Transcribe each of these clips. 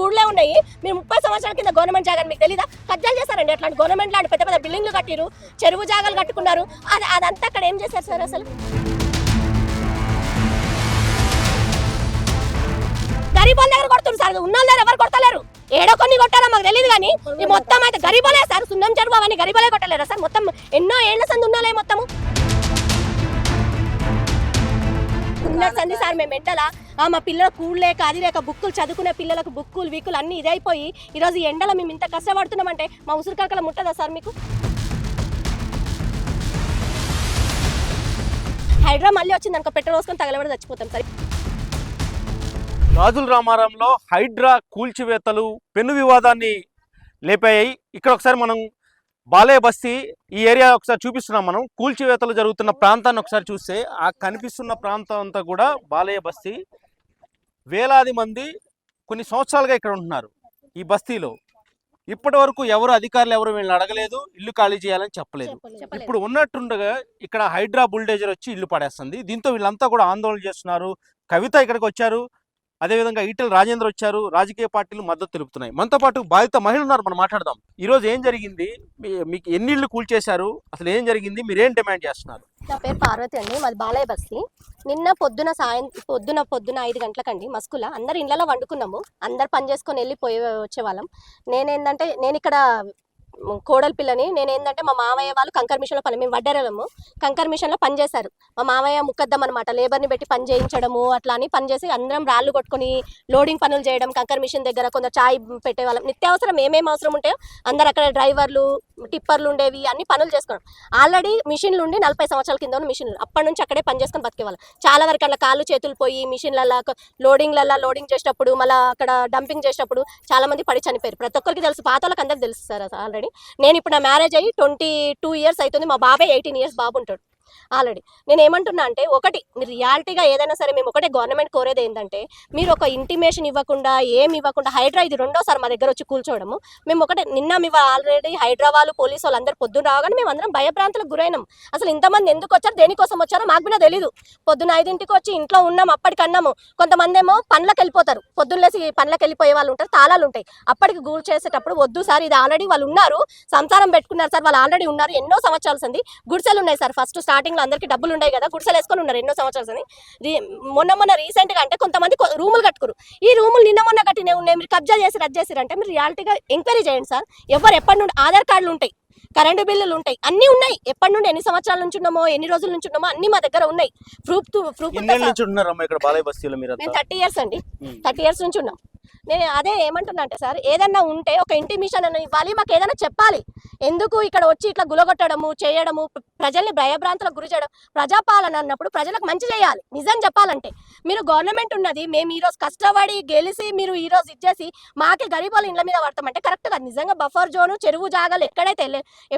గూడులే ఉన్నాయి. మీరు ముప్పై సంవత్సరాల కింద గవర్నమెంట్ జాగాని మీకు తెలీదా? కబ్జాలు చేశారండి అట్లాంటి గవర్నమెంట్ లాంటి పెద్ద పెద్ద బిల్డింగ్లు కట్టిరు చెరువు జాగాలు కట్టుకున్నారు. అది అదంతా అక్కడ ఏం చేశారు సార్ అసలు? గరీబోళ్ళ దగ్గర కొడుతున్నారు సార్? ఉన్న దగ్గర ఎవరు కొడతలేరు? ఏడో కొన్ని కొట్టారో మాకు తెలియదు కానీ ఈ మొత్తం అయితే గరీబలే సార్. సున్నం చెరువు అవన్నీ గరీబలే కొట్టలేరా సార్? మొత్తం ఎన్నో ఏళ్ళ సంది ఉన్నాలే మొత్తము. ఉన్నది సంది సార్ మేము ఎంటలా మా పిల్లలకు కూడు లేక అది లేక బుక్కులు చదువుకునే పిల్లలకు బుక్కులు వీకులు అన్ని ఇదైపోయి ఈరోజు ఎండలో మేము ఇంత కష్టపడుతున్నామంటే మా ఉసురు ముట్టదా సార్ మీకు? హైడ్రా మళ్ళీ వచ్చింది అనుకో పెట్రోల్ పోసుకొని తగలబడి చచ్చిపోతాం సార్. రాజుల రామారంలో హైడ్రా కూల్చివేతలు పెను వివాదాన్ని లేపాయి. ఇక్కడ ఒకసారి మనం బాలయ బస్తీ ఈ ఏరియా ఒకసారి చూపిస్తున్నాం మనం. కూల్చివేతలు జరుగుతున్న ప్రాంతాన్ని ఒకసారి చూస్తే ఆ కనిపిస్తున్న ప్రాంతం అంతా కూడా బాలయ్య బస్తీ. వేలాది మంది కొన్ని సంవత్సరాలుగా ఇక్కడ ఉంటున్నారు ఈ బస్తీలో. ఇప్పటి వరకు ఎవరు అధికారులు ఎవరు వీళ్ళని అడగలేదు ఇల్లు ఖాళీ చేయాలని చెప్పలేదు. ఇప్పుడు ఉన్నట్టుండగా ఇక్కడ హైడ్రా బుల్డేజర్ వచ్చి ఇల్లు పడేస్తుంది. దీంతో వీళ్ళంతా కూడా ఆందోళన చేస్తున్నారు. కవిత ఇక్కడికి వచ్చారు. అదేవిధంగా ఈటెల రాజేంద్ర వచ్చారు. రాజకీయ పార్టీలు మద్దతు తెలుపుతున్నాయి. మనతో పాటు బాధిత మహిళలు ఉన్నారు. మనం మాట్లాడదాం. ఈ రోజు ఏం జరిగింది? మీకు ఎన్ని ఇళ్ళు కూల్చేశారు? అసలు ఏం జరిగింది? మీరు డిమాండ్ చేస్తున్నారు? నా పేరు పార్వతి అండి. మాది బాలయ్య బస్తి. నిన్న పొద్దున సాయం పొద్దున పొద్దున ఐదు గంటలకండి మస్కుల. అందరు ఇళ్ళలో వండుకున్నాము. అందరు పని చేసుకొని వెళ్ళి పోయి వచ్చేవాళ్ళం నేనేందంటే నేను ఇక్కడ కోడలి పిల్లని నేను ఏంటంటే మా మామయ్య వాళ్ళు కంకర్ మిషన్లో పని మేము వడ్డరలము. కంకర్ మిషన్లో పని చేశారు. మా మామయ్య ముక్కద్దాం అనమాట లేబర్ని పెట్టి పని చేయించడము అట్లా అని పనిచేసి అందరం రాళ్ళు కొట్టుకొని లోడింగ్ పనులు చేయడం కంకర్ మిషన్ దగ్గర కొందరు చాయ్ పెట్టేవాళ్ళం. నిత్యావసరం ఏమేమి అవసరం ఉంటాయో అందరు అక్కడ డ్రైవర్లు టిప్పర్లు ఉండేవి అన్ని పనులు చేసుకోవడం ఆల్రెడీ మిషన్లు ఉండి నలభై సంవత్సరాల కింద ఉన్న మిషన్లు. అప్పటి నుంచి అక్కడే పని చేసుకొని బతికేవాళ్ళు. చాలా వరకు అట్లా కాళ్ళు చేతులు పోయి మిషన్లలో లోడింగ్లలో లోడింగ్ చేసేటప్పుడు మళ్ళీ అక్కడ డంపింగ్ చేసేటప్పుడు చాలా మంది పడి చనిపోయారు. ప్రతి ఒక్కరికి తెలుసు పాత వాళ్ళకి అందరికి తెలుసు సార్ ఆల్రెడీ. నేను ఇప్పుడు నా మ్యారేజ్ అయ్యి ట్వంటీ టూ ఇయర్స్ అవుతుంది మా బాబాయ్ ఎయిటీన్ ఇయర్స్ బాబు ఉంటాడు. ఆల్రెడీ. నేను ఏమంటున్నా అంటే ఒకటి రియాలిటీగా ఏదైనా సరే మేము ఒకటే గవర్నమెంట్ కోరేది ఏంటంటే మీరు ఒక ఇంటిమేషన్ ఇవ్వకుండా ఏమి ఇవ్వకుండా హైడ్రా ఇది రెండోసారి మా దగ్గర వచ్చి కూర్చోవడము మేము ఒకటే నిన్న మేము ఆల్రెడీ హైదరాబాద్ పోలీసు వాళ్ళు అందరు పొద్దున రాగానే మేము అందరం భయభ్రాంతులకు గురైనాం. అసలు ఇంతమంది ఎందుకు వచ్చారు దేనికోసం వచ్చారో మాకు కూడా తెలీదు. పొద్దున ఐదింటికి వచ్చి ఇంట్లో ఉన్నాం అప్పటికన్నాము. కొంతమంది ఏమో పనులకు వెళ్ళిపోతారు. పొద్దున్న లేసి పనులకు వెళ్ళిపోయే వాళ్ళు ఉంటారు తాళాలు ఉంటాయి. అప్పటికి గూల్ చేసేటప్పుడు వద్దు సార్ ఇది ఆల్రెడీ వాళ్ళు ఉన్నారు సంసారం పెట్టుకున్నారు సార్ వాళ్ళు ఆల్రెడీ ఉన్నారు ఎన్నో సంవత్సరాలు సంది గుడిసెలు ఉన్నాయి సార్ ఫస్ట్ స్టార్ట్ లో అందరికి డబ్బులు ఉన్నాయి కదా గుడిసెలు వేసుకొని ఉన్నారు ఎన్నో సంవత్సరాలు రీ- మొన్న మొన్న రీసెంట్గా అంటే కొంతమంది రూములు కట్టుకురు. ఈ రూములు నిన్న మొన్న కట్టినవి ఉన్నాయి మీరు కబ్జా చేసి రద్దు చేసిరు అంటే మీరు రియాలిటీగా ఎంక్వైరీ చేయండి సార్. ఎవరు ఎప్పటి నుండి ఆధార్ కార్డులు ఉంటాయి కరెంటు బిల్లులు ఉంటాయి అన్ని ఉన్నాయి. ఎప్పటి నుండి ఎన్ని సంవత్సరాల నుంచి ఉన్నామో ఎన్ని రోజుల నుంచి ఉన్నామో అన్ని మా దగ్గర ఉన్నాయి. ప్రూఫ్ ప్రూఫ్ మేము థర్టీ ఇయర్స్ అండి. థర్టీ ఇయర్స్ నుంచి ఉన్నాం. నేను అదే ఏమంటున్నా అంటే సార్ ఏదన్నా ఉంటే ఒక ఇంటిమిషన్ అని ఇవ్వాలి మాకు ఏదైనా చెప్పాలి. ఎందుకు ఇక్కడ వచ్చి ఇట్లా గులగొట్టడము చేయడము ప్రజల్ని భయభ్రాంతులకు గురి చేయడం ప్రజాపాలన అన్నప్పుడు ప్రజలకు మంచి చేయాలి. నిజం చెప్పాలంటే మీరు గవర్నమెంట్ ఉన్నది మేము ఈరోజు కష్టపడి గెలిచి మీరు ఈరోజు ఇచ్చేసి మాకే గరీబాల ఇండ్ల మీద పడతామంటే కరెక్ట్ కాదు. నిజంగా బఫర్ జోను చెరువు జాగాలు ఎక్కడైతే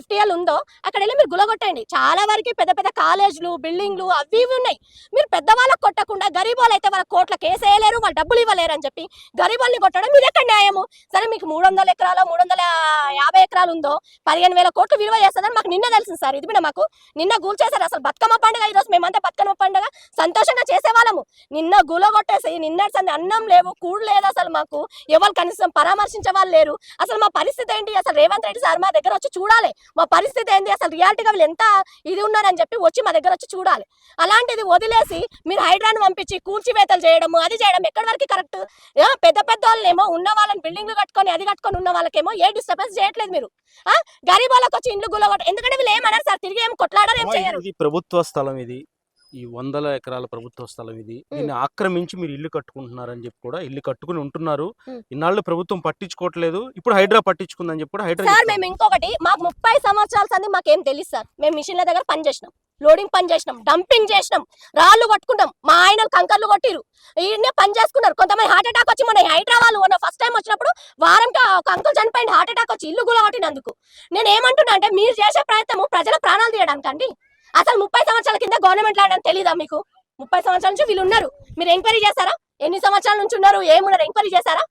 ఎఫ్టీఎల్ ఉందో అక్కడ వెళ్ళి మీరు గులగొట్టండి. చాలా వరకు పెద్ద పెద్ద కాలేజీలు బిల్డింగ్లు అవి ఇవి ఉన్నాయి. మీరు పెద్దవాళ్ళకి కొట్టకుండా గరీబాలు అయితే వాళ్ళ కోట్ల కేసు వేయలేరు వాళ్ళు డబ్బులు ఇవ్వలేరు అని చెప్పి గరీబాల్ని కొట్టడం మీరు ఎక్కడ న్యాయము? సరే మీకు మూడు వందల ఎకరాలు మూడు వందల యాభై ఎకరాలు ఉందో పదిహేను వేల కోట్లు విలువ చేస్తుందని మాకు నిన్న తెలిసింది సార్. ఇది కూడా మాకు నిన్న గూల్ చేశారు అసలు. బతుకమ్మ పండుగ ఈ రోజు మేమంతా బతుకమ్మ పండుగ సంతోషంగా చేసేవాళ్ళము. నిన్న గుల కొట్టేసి నిన్న అన్నం లేవు కూడు లేదు అసలు మాకు. ఎవరు కనీసం పరామర్శించే వాళ్ళు లేరు. అసలు మా పరిస్థితి ఏంటి? అసలు రేవంత్ రెడ్డి సార్ మా దగ్గర వచ్చి చూడాలి. మా పరిస్థితి ఏంటి? అసలు రియాలిటీగా వీళ్ళు ఎంత ఇది ఉన్నారని చెప్పి వచ్చి మా దగ్గర వచ్చి చూడాలి. అలాంటిది వదిలేసి మీరు హైడ్రాను పంపించి కూల్చివేతలు చేయడము అది చేయడం ఎక్కడి వరకు కరెక్ట్? పెద్ద పెద్ద వాళ్ళేమో ఉన్న వాళ్ళని బిల్డింగ్లు కట్టుకొని అది కట్టుకొని ఉన్న వాళ్ళకేమో ఏ డిస్టర్బెన్స్ చేయట్లేదు మీరు. గరీబ్ వాళ్ళకి వచ్చి ఇండ్లు గులగొట్ట ఎందుకంటే వీళ్ళు ఏమన్నారు సార్? తిరిగి ఏం కొట్లాడారు ఏం అమ్మా, చేయరు. ఇది ప్రభుత్వ స్థలం ఇది. ఈ వందల ఎకరాల ప్రభుత్వ స్థలం ఇది. దీన్ని ఆక్రమించి మీరు ఇల్లు కట్టుకుంటున్నారని చెప్పి కూడా ఇల్లు కట్టుకుని ఉంటున్నారు. ఇన్నాళ్ళు ప్రభుత్వం పట్టించుకోవట్లేదు. ఇప్పుడు హైడ్రా పట్టించుకుందని చెప్పి కూడా హైడ్రా సార్. మేము ఇంకొకటి మాకు ముప్పై సంవత్సరాల సంది మాకేం తెలియదు సార్. మేము మిషన్ల దగ్గర పని చేసినాం లోడింగ్ పని చేసినాం డంపింగ్ చేసినాం రాళ్ళు కొట్టుకుంటాం మా ఆయన కంకర్లు కొట్టిరు ఈయనే పని చేసుకున్నారు. కొంతమంది హార్ట్ అటాక్ వచ్చి మన హైదరాబాద్ మొన్న ఫస్ట్ టైం వచ్చినప్పుడు వారంకి ఒక అంకుల్ చనిపోయింది హార్ట్ అటాక్ వచ్చి ఇల్లు కూడా కొట్టినందుకు నేను ఏమంటున్నా అంటే మీరు చేసే ప్రయత్నం ప్రజల ప్రాణాలు తీయడానికి అండి అసలు ముప్పై సంవత్సరాల కింద గవర్నమెంట్ లాడని తెలీదా మీకు? ముప్పై సంవత్సరాల నుంచి వీళ్ళు ఉన్నారు. మీరు ఎంక్వైరీ చేశారా ఎన్ని సంవత్సరాల నుంచి ఉన్నారు? ఏమున్నారు? ఎంక్వైరీ చేశారా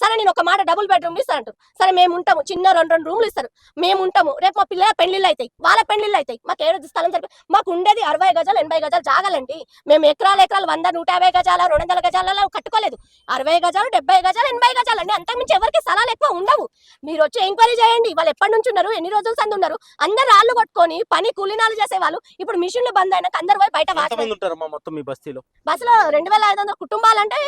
సరే నేను ఒక మాట డబుల్ బెడ్రూమ్లు ఇస్తాను అంటారు సరే మేము ఉంటాము. చిన్న రెండు రెండు రూమ్లు ఇస్తారు. మేము ఉంటాము. రేపు మా పిల్లల పెళ్ళిళ్ళు అవుతాయి వాళ్ళ పెళ్ళిళ్ళు అవుతాయి మాకు ఏడు స్థలం సరిపోయి మాకు ఉండేది అరవై గజాలు ఎనభై గజాలు జాగాలండి. మేము ఎకరాలు ఎకరాలు వంద నూట యాభై గజాల రెండు వందల గజాలలో కట్టుకోలేదు. అరవై గజాలు డెబ్బై గజాలు ఎనభై గజాలు అండి. అంతకుమించి ఎవరికి స్థలాలు ఎక్కువ ఉండవు. మీరు వచ్చి ఎంక్వైరీ చేయండి. వాళ్ళు ఎప్పటి నుంచి ఉన్నారు? ఎన్ని రోజులు సంది ఉన్నారు? అందరు రాళ్ళు కొట్టుకొని పని కూలీనాలు చేసేవాళ్ళు. ఇప్పుడు మిషన్లు బంద్ అయినాక అందరు పోయి బయట మొత్తం మీ బస్తీలో? బస్సులో రెండు వేల ఐదు వందల కుటుంబాలు అంటే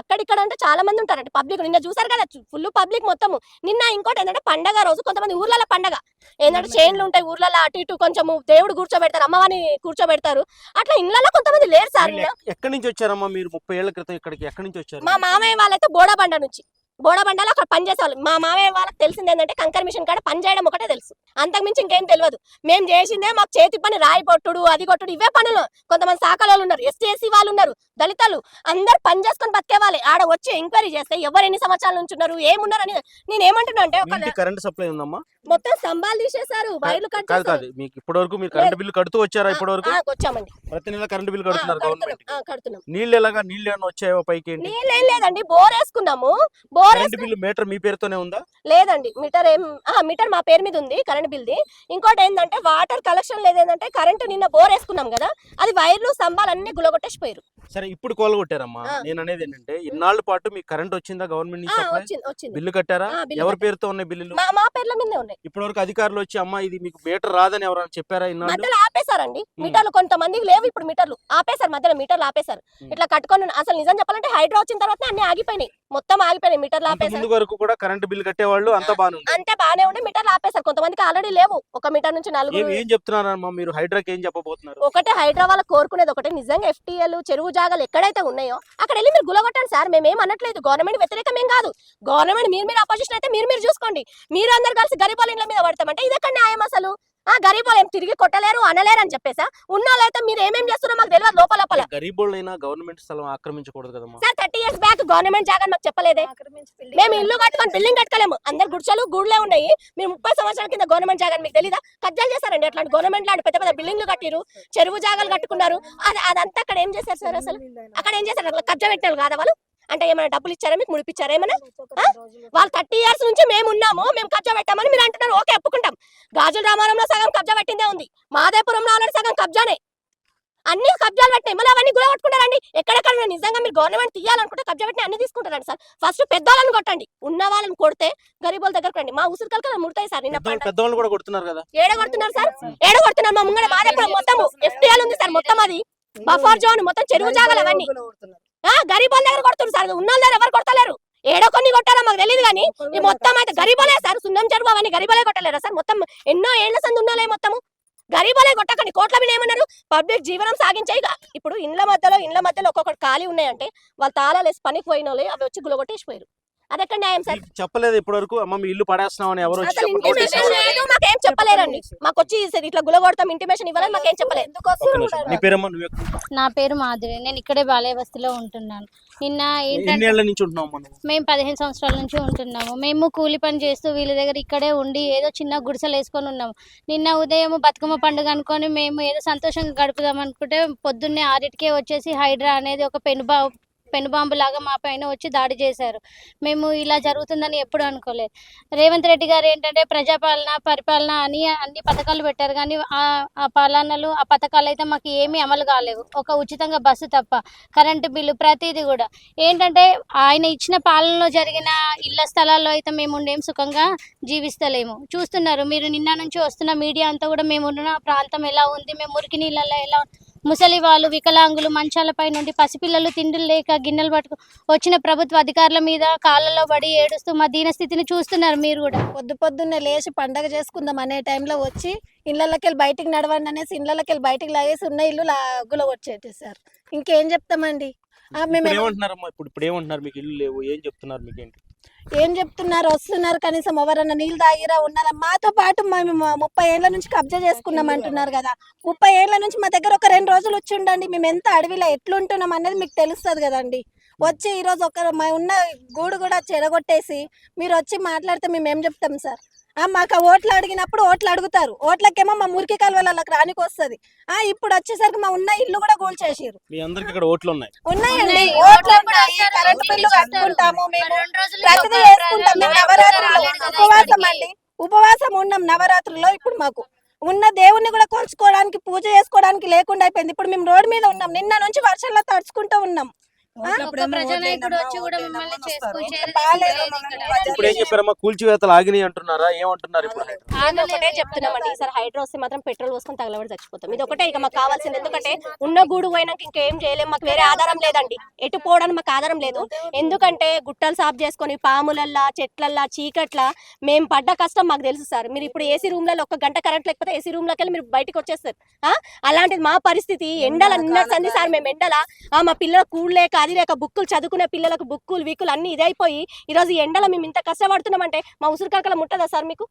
అక్కడిక్కడ అంటే చాలా మంది ఉంటారండి. పబ్లిక్ నిన్న చూసారు కదా? ఫుల్ పబ్లిక్ మొత్తము. నిన్న ఇంకోటి ఏంటంటే పండగ రోజు కొంతమంది ఊర్లలో పండగ. ఏంటంటే చైన్లు ఉంటాయి ఊర్లలో అటు ఇటు కొంచెము దేవుడు కూర్చోబెడతారు అమ్మవారిని కూర్చోబెడతారు. అట్లా ఇళ్ళలో కొంతమంది లేరు సార్ ఎక్కడి నుంచి వచ్చారమ్మా మీరు ముప్పై ఏళ్ళ క్రితం ఇక్కడికి? ఎక్కడి నుంచి వచ్చారు? మా మామయ్య వాళ్ళైతే బోడాబండ నుంచి. బోడాబండలో అక్కడ పని చేసేవాళ్ళు. మా మామయ్య వాళ్ళకి తెలిసింది ఏంటంటే కంకర్ మిషన్ కాడ పని చేయడం ఒకటే తెలుసు. అంతకుమించి ఇంకేం తెలియదు. మేము చేసిందే మాకు చేతి పని రాయి పొట్టుడు అది కొట్టుడు ఇవే పనులు. కొంతమంది శాఖల వాళ్ళు ఉన్నారు ఎస్టీ ఎస్సీ వాళ్ళు ఉన్నారు దళితులు. అందరు పని చేసుకొని బతికే వాళ్ళే ఆడ వచ్చి ఎంక్వైరీ చేస్తే ఎవరు ఎన్ని సంవత్సరాల నుంచి ఉన్నారు ఏమున్నారు అని నేను ఏమంటున్నా అంటే ఒక కరెంట్ సప్లై ఉందమ్మా? మొత్తం స్తంభాలు తీసేశారు వైర్లు కట్ కాదు చేశారు. కాదు మీకు ఇప్పటి వరకు మీరు కరెంట్ బిల్లు కడుతూ వచ్చారా ఇప్పటి వరకు? వచ్చామండి. ప్రతి నెల కరెంట్ బిల్లు కడుతున్నారు కడుతున్నాం గవర్నమెంట్ ఆ, కడుతున్నాం. నీళ్ళు ఎలాగా నీళ్ళు ఏమైనా వచ్చాయో పైకి నీళ్ళు ఏం లేదండి బోర్ వేసుకున్నాము. బోర్ కరెంట్ బిల్లు మీటర్ మీ పేరుతోనే ఉందా? లేదండి మీటర్ ఏం ఆ, మీటర్ మా పేరు మీద ఉంది కరెంట్ బిల్ది. ఇంకోటి ఏంటంటే వాటర్ కలెక్షన్ లేదేంటంటే కరెంట్ నిన్న బోర్ వేసుకున్నాం కదా అది వైర్లు స్తంభాలు అన్ని గులగొట్టేసిపోయారు. సరే ఇప్పుడు కోలగొట్టారమ్మా. నేను అనేది ఏంటంటే ఇన్నాళ్ళ పాటు మీకు కరెంట్ వచ్చిందా గవర్నమెంట్ నుంచి బిల్లు కట్టారా? ఎవరి. పేరుతో ఉన్నాయి బిల్లులు? మా పేర్ల మీదే ఉన్నాయి. ఇప్పటి వరకు అధికారులు వచ్చి అమ్మా ఇది మీకు మీటర్ రాదని ఎవరైనా చెప్పారా ఇన్నాళ్ళు? ఆపేశారండి. మీటర్లు కొంతమందికి లేవు ఇప్పుడు మీటర్లు. ఆపేశారు మధ్యలో మీటర్లు ఆపేశారు. ఇట్లా కట్టుకొని అసలు నిజం చెప్పాలంటే హైడ్రా వచ్చిన తర్వాత అన్ని ఆగిపోయినాయి. మొత్తం ఆగిపోయినాయి మీటర్లు ముందు వరకు కూడా కరెంట్ బిల్లు కట్టేవాళ్ళు అంతా బాగానే అంతే బానే ఉండి మీటర్లు ఆపేశారు కొంతమందికి ఆల్రెడీ లేవు ఒక మీటర్ నుంచి ఏం నలుగురు. ఏం చెప్తున్నారమ్మా మీరు? హైడ్రాకి ఏం చెప్పబోతున్నారు? ఒకటే హైదరాబాద్ కోరుకునేది ఒకటే. నిజంగా ఎఫ్టీఎల్ చెరువు జాగాలు ఎక్కడైతే ఉన్నాయో అక్కడ వెళ్ళి మీరు గులగొట్టండి సార్. మేమేం అనట్లేదు. గవర్నమెంట్ వ్యతిరేకం ఏం కాదు. గవర్నమెంట్ మీరు మీరు అపోజిషన్ అయితే మీరు మీరు చూసుకోండి. మీరు అందరు కలిసి గరీబాల ఇండ్ల మీద పడతామంటే ఇది ఎక్కడ న్యాయం అసలు. ఆ గరీబాలు ఏం తిరిగి కొట్టలేరు అనలేరు అని చెప్పేసా? ఉన్న వాళ్ళైతే మీరు ఏమేం చేస్తున్నారో మాకు తెలియదు లోపల లోపల. గరీబోళ్ళైనా గవర్నమెంట్ స్థలం ఆక్రమించకూడదు కదమ్మా sir thirty years back government జాగా మాకు చెప్పలేదే. మేము ఇల్లు కట్టుకొని బిల్డింగ్ కట్టుకోలేము అందరు గుడిసెలు గూడ్లే ఉన్నాయి. మీరు ముప్పై సంవత్సరాల కింద గవర్నమెంట్ జాగా మీకు తెలీదా? కబ్జాలు చేశారండి అట్లాంటి గవర్నమెంట్ లాంటి పెద్ద పెద్ద బిల్డింగ్లు కట్టిరు చెరువు జాగాలు కట్టుకున్నారు. అది అదంతా అక్కడ ఏం చేశారు సార్ అసలు? అక్కడ ఏం చేశారు? అట్లా కబ్జా పెట్టినారు కాదా వాళ్ళు? అంటే ఏమైనా డబ్బులు ఇచ్చారా మీకు ముడిపిచ్చారా ఏమైనా? వాళ్ళు థర్టీ ఇయర్స్ నుంచి మేము ఉన్నాము మేము కబ్జా పెట్టామని మీరు అంటున్నారు. ఓకే ఒప్పుకుంటాం. గాజుల రామారంలో సగం కబ్జా పెట్టిందే ఉంది. మాదేపురంలో ఆల్రెడీ సగం కబ్జానే. అన్ని కబ్జాలు పెట్టినాయి. మళ్ళీ అవన్నీ గుర కొట్టుకుంటారండి. ఎక్కడెక్కడ నిజంగా మీరు గవర్నమెంట్ తీయాలనుకుంటే కబ్జా పెట్టి అన్ని తీసుకుంటారండి సార్. ఫస్ట్ పెద్దవాళ్ళని కొట్టండి. ఉన్న వాళ్ళని కొడితే గరీబుల దగ్గరకు రండి. మా ఉసురు కలకలు ముడతాయి సార్ నిన్న పెద్దవాళ్ళు కూడా కొడుతున్నారు కదా. ఏడ కొడుతున్నారు సార్? ఏడ కొడుతున్నారు? మా ముంగడ మాదేపురం మొత్తం ఎఫ్టీఎల్ ఉంది సార్ మొత్తం అది. బఫర్ జోన్ మొత్తం చెరువు జాగాలు అవన్నీ. ఆ గరీబుల దగ్గర కొడుతున్నారు సార్. ఉన్న దగ్గర ఎవరు కొడతలేరు? ఏడో కొన్ని కొట్టాలో మాకు తెలియదు కానీ ఈ మొత్తం అయితే గరీబలే సార్. సున్నం చెరువు అవన్నీ గరీబలే కొట్టలేరా సార్? మొత్తం ఎన్నో ఏళ్ళ సంది ఉన్నాలే మొత్తము. గరీబలే కొట్టకండి. కోట్ల మీద ఏమన్నారు? పబ్లిక్ జీవనం సాగించాయి ఇప్పుడు ఇండ్ల మధ్యలో ఇండ్ల మధ్యలో ఒక్కొక్కటి ఖాళీ ఉన్నాయంటే వాళ్ళు తాళాలు వేసి పనికి పోయిన వాళ్ళు అవి వచ్చి గులగొట్టేసిపోయారు. అది ఎక్కడ న్యాయం సార్? చెప్పలేదు ఇప్పటి వరకు అమ్మ మీ ఇల్లు పడేస్తున్నామని ఎవరు అసలు ఇంటిమేషన్. లేదు మాకేం చెప్పలేరండి. మాకు వచ్చి సరే ఇట్లా గులగొడతాం ఇంటిమేషన్ ఇవ్వలేదు మాకేం చెప్పలేదు. నీ పేరమ్మా నువ్వు. ఎక్కడ- నా పేరు మాధురి నేను ఇక్కడే బాలయ్య బస్తీలో ఉంటున్నాను. నిన్న ఏంటంటే నుంచి ఉంటున్నావు మేము పదిహేను సంవత్సరాల నుంచి ఉంటున్నాము. మేము కూలి పని చేస్తూ వీళ్ళ దగ్గర ఇక్కడే ఉండి ఏదో చిన్న గుడిసెలు వేసుకొని ఉన్నాము. నిన్న ఉదయం బతుకమ్మ పండుగ అనుకొని మేము ఏదో సంతోషంగా గడుపుదాం అనుకుంటే పొద్దున్నే ఆరింటికే వచ్చేసి హైడ్రా అనేది ఒక పెనుబా పెనుబాంబు లాగా మా పైన వచ్చి దాడి చేశారు. మేము ఇలా జరుగుతుందని ఎప్పుడు అనుకోలేదు. రేవంత్ రెడ్డి గారు ఏంటంటే ప్రజాపాలన పరిపాలన అని అన్ని పథకాలు పెట్టారు. కానీ ఆ ఆ పాలనలు ఆ పథకాలు అయితే మాకు ఏమీ అమలు కాలేవు ఒక ఉచితంగా బస్సు తప్ప కరెంటు బిల్లు ప్రతిదీ కూడా. ఏంటంటే ఆయన ఇచ్చిన పాలనలో జరిగిన ఇళ్ళ స్థలాల్లో అయితే మేము ఉండేం సుఖంగా జీవిస్తలేము. చూస్తున్నారు మీరు నిన్న నుంచి వస్తున్న మీడియా అంతా కూడా మేము ఉన్న ప్రాంతం ఎలా ఉంది మేము మురికి నీళ్ళల్లో ఎలా ముసలి వాళ్ళు వికలాంగులు మంచాలపై నుండి పసిపిల్లలు తిండులు లేక గిన్నెలు పట్టుకు వచ్చిన ప్రభుత్వ అధికారుల మీద కాళ్ళలో పడి ఏడుస్తూ మా దీనస్థితిని చూస్తున్నారు మీరు కూడా. పొద్దు పొద్దున్నే లేచి పండగ చేసుకుందాం అనే టైంలో వచ్చి ఇళ్ళకి వెళ్ళి బయటికి నడవండి అనేసి ఇళ్ళకి వెళ్ళి బయటికి లాగేసి ఉన్న ఇల్లు లాగుల వచ్చేసారు ఇంకేం చెప్తామండి? మేము ఏమంటున్నారమ్మా ఇప్పుడు ఏమంటున్నారు మీకు ఇల్లు లేవు. ఏం చెప్తున్నారు మీకు ఏంటి ఏం చెప్తున్నారు? వస్తున్నారు కనీసం ఎవరన్నా నీళ్ళు తాగిరా ఉన్నారా? మాతో పాటు మేము ముప్పై ఏళ్ళ నుంచి కబ్జా చేసుకున్నాం అంటున్నారు కదా. ముప్పై ఏళ్ళ నుంచి మా దగ్గర ఒక రెండు రోజులు వచ్చి ఉండండి. మేము ఎంత అడవిలో ఎట్లుంటున్నాం అనేది మీకు తెలుస్తుంది కదండి. వచ్చి ఈరోజు ఒక మా ఉన్న గూడు కూడా చెడగొట్టేసి మీరు వచ్చి మాట్లాడితే మేము ఏం చెప్తాం సార్? ఆ మాకు ఆ ఓట్లు అడిగినప్పుడు ఓట్లు అడుగుతారు. ఓట్లకేమో మా మురికి కాలువలకు రానికి వస్తుంది. ఆ ఇప్పుడు వచ్చేసరికి మా ఉన్న ఇల్లు కూడా కూల్చేసారు మీ అందరికి ఇక్కడ ఓట్లు ఉన్నాయి ఉన్నాయండి. ఉన్నాయి. ఓట్లు కరెంట్ బిల్లు కట్టుకుంటాము మేము ప్రతిదీ ఒక చేసుకుంటాం. మేము నవరాత్రులు ఉపవాసం. అండి. ఉపవాసం ఉన్నాం నవరాత్రుల్లో ఇప్పుడు మాకు. ఉన్న దేవుణ్ణి కూడా కొలుచుకోవడానికి పూజ చేసుకోవడానికి లేకుండా అయిపోయింది. ఇప్పుడు మేము రోడ్డు మీద ఉన్నాం. నిన్న నుంచి వర్షంలో తడుచుకుంటూ ఉన్నాం. ఇప్పుడు ఏం చెప్పారమ్మా కూల్చివేతలు ఆగినాయి అంటున్నారా? ఏమంటున్నారు ఇప్పుడు ఒకటే చెప్తున్నామండి ఈసారి హైడ్రో వస్తే మాత్రం పెట్రోల్ పోసుకొని తగలబడి చచ్చిపోతాం. ఇది ఒకటే ఇక మాకు కావాల్సింది. ఎందుకంటే ఉన్న గూడు పోయినాక ఇంకేం చేయలేం. మాకు వేరే ఆధారం లేదండి. ఎటు పోవడానికి మాకు ఆధారం లేదు. ఎందుకంటే గుట్టలు సాఫ్ చేసుకొని పాములల్లా చెట్లల్లా చీకట్ల మేము పడ్డ కష్టం మాకు తెలుసు సార్. మీరు ఇప్పుడు ఏసీ రూమ్లలో ఒక గంట కరెంట్ లేకపోతే ఏసీ రూమ్లోకి వెళ్ళి మీరు బయటకు వచ్చేస్తారు. ఆ? అలాంటిది మా పరిస్థితి. ఎండల నిన్న సంది సార్ మేము ఎండల. ఆ, మా పిల్లలకు కూడు లేక అది లేక బుక్కులు చదువుకునే పిల్లలకు బుక్కులు వీకులు అన్ని ఇదైపోయి ఈరోజు ఎండల మేము ఇంత కష్టపడుతున్నామంటే మా ఉసురు కాకల ముట్టదా సార్ మీకు?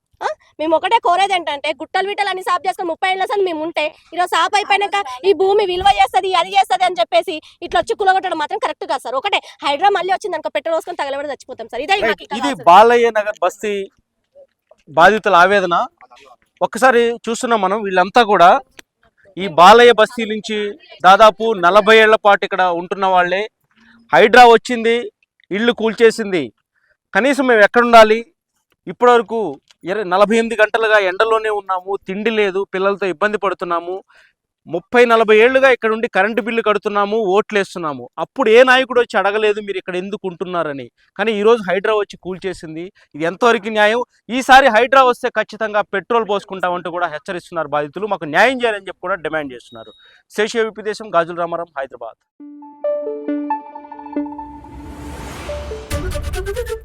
మేము ఒకటే కోరేది ఏంటంటే గుట్టలు విట్టలు అన్ని సాఫ్ చేసుకొని ముప్పై ఏళ్ళ సార్ మేము ఉంటే ఈరోజు సాఫ్ అయిపోయినాక ఈ భూమి విలువ చేస్తుంది అది చేస్తుంది అని చెప్పేసి ఇట్లా వచ్చి కులగొట్టడం మాత్రం కరెక్ట్ కాదు సార్. ఒకటే హైడ్రా మళ్ళీ వచ్చింది అనుకో పెట్రోల్ పోసుకొని తగలబడి చచ్చిపోతాం సార్. ఇదే ఇది. బాలయ్య నగర్ బస్తీ బాధితుల ఆవేదన. ఒక్కసారి చూస్తున్నాం మనం వీళ్ళంతా కూడా. ఈ బాలయ్య బస్తీ నుంచి దాదాపు నలభై ఏళ్ళ పాటు ఇక్కడ ఉంటున్న వాళ్ళే. హైడ్రా వచ్చింది ఇల్లు కూల్చేసింది. కనీసం మేము ఎక్కడుండాలి? ఇప్పటివరకు ఇరవై నలభై ఎనిమిది గంటలుగా ఎండలోనే ఉన్నాము తిండి లేదు పిల్లలతో ఇబ్బంది పడుతున్నాము. ముప్పై నలభై ఏళ్ళుగా ఇక్కడ ఉండి కరెంటు బిల్లు కడుతున్నాము ఓట్లు వేస్తున్నాము అప్పుడు ఏ నాయకుడు వచ్చి అడగలేదు మీరు ఇక్కడ ఎందుకు ఉంటున్నారని. కానీ ఈరోజు హైడ్రా వచ్చి కూల్చేసింది. ఇది ఎంతవరకు న్యాయం? ఈసారి హైడ్రా వస్తే ఖచ్చితంగా పెట్రోల్ పోసుకుంటామంటూ కూడా హెచ్చరిస్తున్నారు బాధితులు. మాకు న్యాయం చేయాలని చెప్పి కూడా డిమాండ్ చేస్తున్నారు. శేష విపి దేశం గాజుల రామారాం హైదరాబాద్. Thank you.